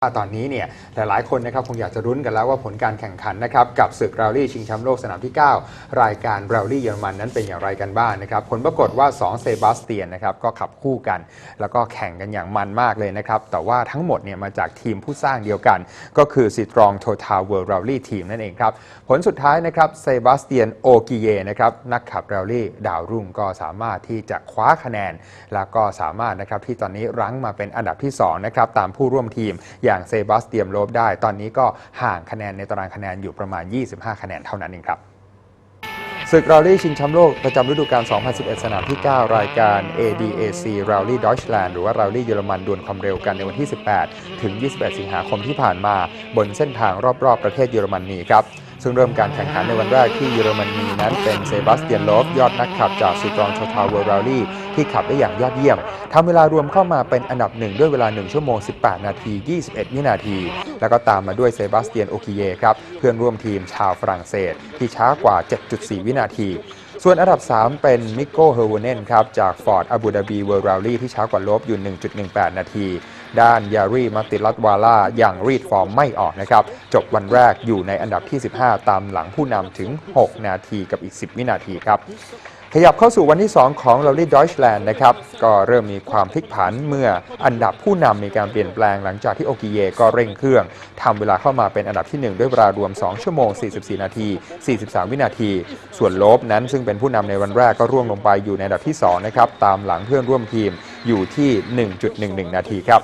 ว่าตอนนี้เนี่ยหลายๆคนนะครับคงอยากจะรุ้นกันแล้วว่าผลการแข่งขันนะครับกับศึกราลี่ชิงแชมป์โลกสนามที่ 9 รายการราลี่เยอรมันนั้นเป็นอย่างไรกันบ้างนะครับผลปรากฏว่า 2 เซบาสเตียนนะครับก็ขับคู่กัน แล้วก็แข่งกันอย่างมันมากเลยนะครับแต่ว่าทั้งหมดเนี่ยมาจากทีมผู้สร้างเดียวกัน ก็คือซีตรองโททาเวิร์ราลี่ทีมนั่นเองครับผลสุดท้ายนะครับเซบาสเตียนโอกิเยนะครับนักขับราลี่ดาวรุ่งก็สามารถที่จะคว้าคะแนน แล้วก็สามารถนะครับที่ตอนนี้รั้งมาเป็นอันดับที่2นะครับตามผู้ร่วมทีมอย่างเซบาสเตียมโลบได้ ตอนนี้ก็ห่างคะแนนในตารางคะแนนอยู่ประมาณ 25 คะแนนเท่านั้นเองครับศึกราลี่ชิงแชมป์โลกประจำฤดูกาล 2011 สนามที่ 9 รายการ ADAC Rally Deutschland หรือว่า Rally เยอรมันดวลความเร็วกันในวันที่ 18 ถึง 21 สิงหาคมที่ผ่านมา บนเส้นทางรอบๆ ประเทศเยอรมนีครับ ซึ่งเริ่มการแข่งขันในวันแรกที่เยอรมนีนั้นเป็นเซบาสเตียนโลฟยอดนักขับจากซีตรองชทาวเวอร์ราลี่ที่ขับได้อย่างยอดเยี่ยมทำเวลารวมเข้ามาเป็นอันดับหนึ่งด้วยเวลา 1 ชั่วโมง 18 นาที 21 วินาที แล้วก็ตามมาด้วยเซบาสเตียนโอคิเยครับเพื่อนร่วมทีมชาวฝรั่งเศส ที่ช้ากว่า 7.4 วินาทีส่วนอันดับ 3 เป็นมิโก้เฮอร์วเนนครับ จากฟอร์ดอาบูดาบีเวิร์ราลี่ที่ช้ากว่าลบอยู่ 1.18 นาที ด้านยารีมาติลัตวาล่าอย่างรีดฟอร์มไม่ออกนะครับ จบวันแรกอยู่ในอันดับที่ 15 ตามหลังผู้นำถึง 6 นาทีกับอีก 10 วินาทีครับ ขยับเข้าสู่วันที่ 2 ของ r a l l y Deutschland นะครับ ก็เริ่มมีความพลิกผันเมื่ออันดับผู้นำมีการเปลี่ยนแปลงหลังจากที่โอกิเยก็เร่งเครื่องทำเวลาเข้ามาเป็นอันดับที่ 1 ด้วยเวลารวม 2 ชั่วโมง 44 นาที 43 วินาที ส่วนโลบนั้นซึ่งเป็นผู้นำในวันแรกก็ร่วงลงไปอยู่ในอันดับที่2นะครับตามหลังเพื่อนร่วมทีมอยู่ที่ 1.11 นาทีครับ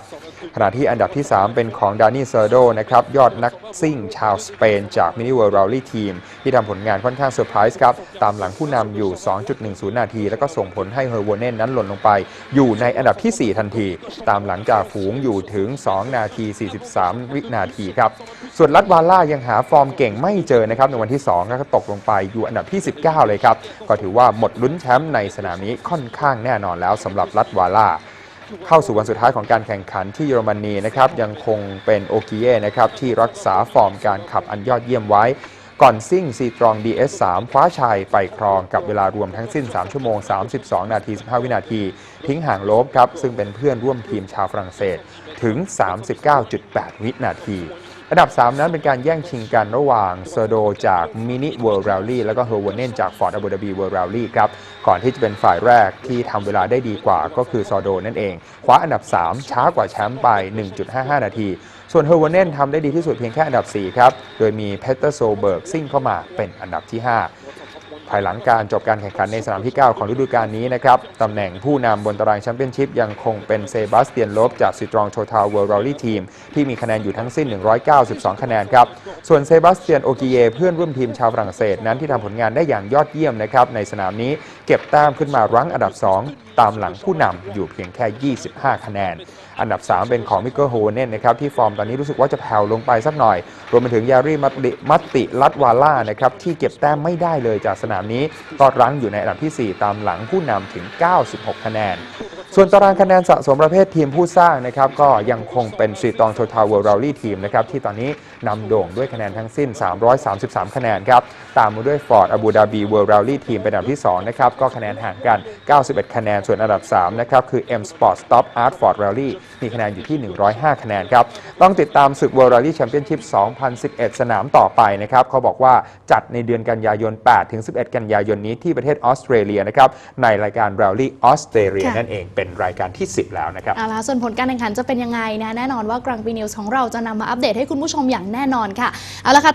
ขณะที่อันดับที่ 3 เป็นของดานี่เซอร์โดนะครับยอดนักซิ่งชาวสเปนจากมินิเวิร์ r ร l ลี่ทีมที่ทำผลงานค่อนข้างเซอร์ไพรส์ครับตามหลังผู้นำอยู่ 2.10 นาที แล้วก็ส่งผลให้เฮอร์โวเนนนั้นหล่นลงไป อยู่ในอันดับที่ 4 ทันที ตามหลังจากฝูงอยู่ถึง 2 นาที 43 วินาทีครับส่วนลัดวาล่ายังหาฟอร์มเก่งไม่เจอนะครับในวันที่2ก็ตกลงไปอยู่อันดับที่ 19 เลยครับก็ถือว่าหมดลุ้นแชมป์ในสนามนี้ค่อนข้างแน่นอนแล้วสำหรับลัดวาล่า เข้าสู่วันสุดท้ายของการแข่งขันที่เยอรมนีนะครับยังคงเป็นโอกิเย่นะครับที่รักษาฟอร์มการขับอันยอดเยี่ยมไว้ ก่อนซิ่งซีตรอง DS3 คว้าชัยไปครองกับเวลารวมทั้งสิ้น 3 ชั่วโมง 32 นาที 15 วินาที ทิ้งห่างโลบครับ ซึ่งเป็นเพื่อนร่วมทีมชาวฝรั่งเศสถึง 39.8 วินาที อันดับ 3 นั้นเป็นการแย่งชิงกันระหว่างเซอร์โดจากมินิเวิร์แรลลี่แล้วก็เฮอร์วเนนจากฟอร์ดอาบูดาบีเวิร์แรลลี่ครับ ก่อนที่จะเป็นฝ่ายแรกที่ทำเวลาได้ดีกว่าก็คือซอโดนั่นเอง คว้าอันดับ 3 ช้ากว่าแชมป์ไป 1.55 นาที ส่วนเฮอร์วเนนทำได้ดีที่สุดเพียงแค่อันดับ 4 ครับ โดยมีเพเตอร์โซเบิร์กซิ่งเข้ามาเป็นอันดับที่ 5 ภายหลังการจบการแข่งขันในสนามที่ 9 ของฤดูกาลนี้นะครับตำแหน่งผู้นำบนตารางแชมเปี้ยนชิพยังคงเป็นเซบาสเตียนโลบจากซิตรองโชทาวเวิร์ร l ลี่ทีมที่มีคะแนนอยู่ทั้งสิ้น 192 คะแนนครับส่วนเซบาสเตียนโอกิเยเพื่อนร่วมทีมชาวฝรั่งเศสนั้นที่ทำผลงานได้อย่างยอดเยี่ยมนะครับในสนามนี้เก็บแต้มขึ้นมารั้งอันดับ 2 ตามหลังผู้นำอยู่เพียงแค่ 25 คะแนน อันดับ 3 เป็นของมิเกอร์โฮเนนนะครับที่ฟอร์มตอนนี้รู้สึกว่าจะแผ่วลงไปสักหน่อย รวมไปถึงยารีมัตติมัตติลัดวาล่านะครับที่เก็บแต้มไม่ได้เลยจากสนามนี้ก็รั้งอยู่ในอันดับที่ 4 ตามหลังผู้นำถึง 96 คะแนน ส่วนตารางคะแนนสะสมประเภททีมผู้สร้างนะครับก็ยังคงเป็นซีตองโททาวเวอร์ราลี่ทีมนะครับที่ตอนนี้นำโด่งด้วยคะแนนทั้งสิ้น 333 คะแนนครับตามมาด้วยฟอร์ดอาบูดาบีเวิร์ราลี่ทีมเป็นอันดับที่2นะครับก็คะแนนห่างกัน 91 คะแนน ส่วนอันดับ 3 นะครับ คือ M Sport Stop Art Ford Rally มีคะแนนอยู่ที่ 105 คะแนนครับ ต้องติดตามศึก World Rally Championship 2011 สนามต่อไปนะครับ เขาบอกว่าจัดในเดือนกันยายน 8 ถึง 11 กันยายนนี้ที่ประเทศออสเตรเลียนะครับ ในรายการ Rally ออสเตรเลียค่ะนั่นเองเป็นรายการที่ 10 แล้วนะครับเอาละส่วนผลการแข่งขันจะเป็นยังไงนะแน่นอนว่ากลางปีนิวส์ของเราจะนำมาอัปเดตให้คุณผู้ชมอย่างแน่นอนค่ะเอาละค่ะ